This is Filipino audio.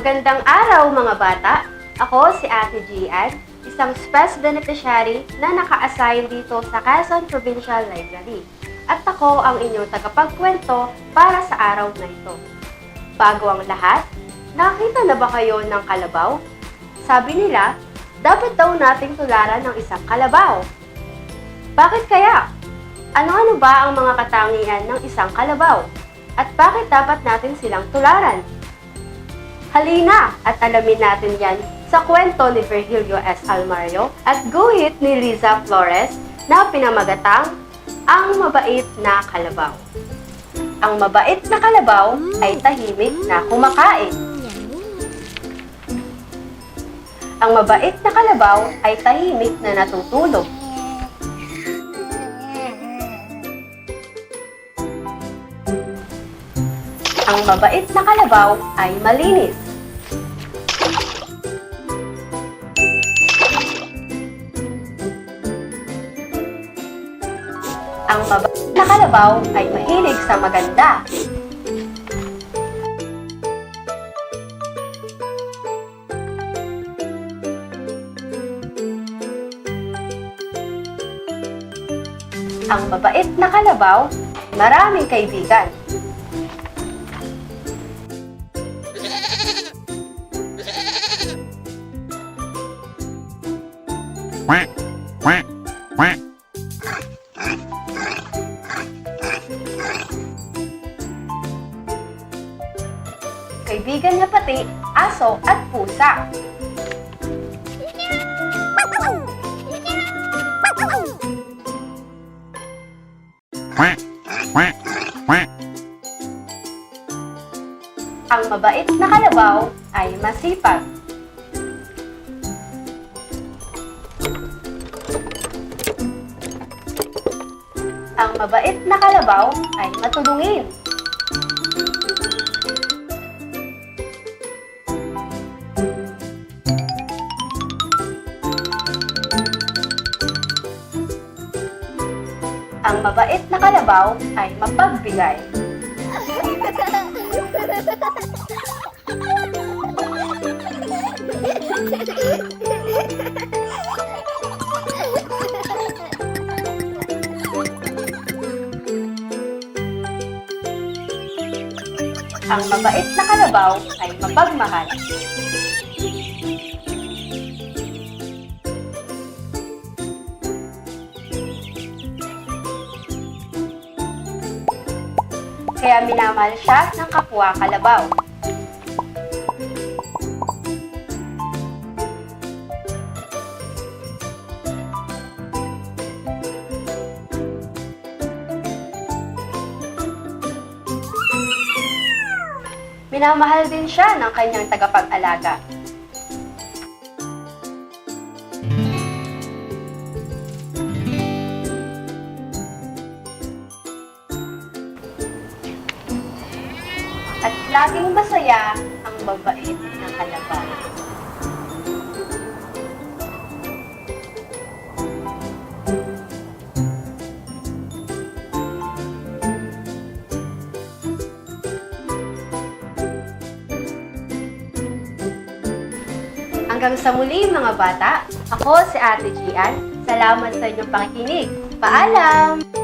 Magandang araw mga bata! Ako si Ate Gian, isang SPES beneficiary na naka-assign dito sa Quezon Provincial Library. At ako ang inyong tagapagkwento para sa araw na ito. Bago ang lahat, nakita na ba kayo ng kalabaw? Sabi nila, dapat daw nating tularan ng isang kalabaw. Bakit kaya? Ano-ano ba ang mga katangian ng isang kalabaw? At bakit dapat natin silang tularan? Halina at alamin natin yan sa kwento ni Virgilio S. Almario at guhit ni Liza Flores na pinamagatang Ang Mabait na Kalabaw. Ang mabait na kalabaw ay tahimik na kumakain. Ang mabait na kalabaw ay tahimik na natutulog. Ang mabait na kalabaw ay malinis. Ang mabait na kalabaw ay mahilig sa maganda. Ang mabait na kalabaw, maraming kaibigan. Kaibigan niya pati aso at pusa. Ang mabait na kalabaw ay masipag. Ang mabait na kalabaw ay matulungin. Ang mabait na kalabaw ay mapagbigay. Ang mabait na kalabaw ay mapagmahal. Kaya minamahal siya ng kapwa kalabaw. Minamahal din siya ng kanyang tagapag-alaga. At laging masaya ang mabait na kalabaw. Hanggang sa muli mga bata, ako si Ate Gian. Salamat sa inyong pakikinig. Paalam!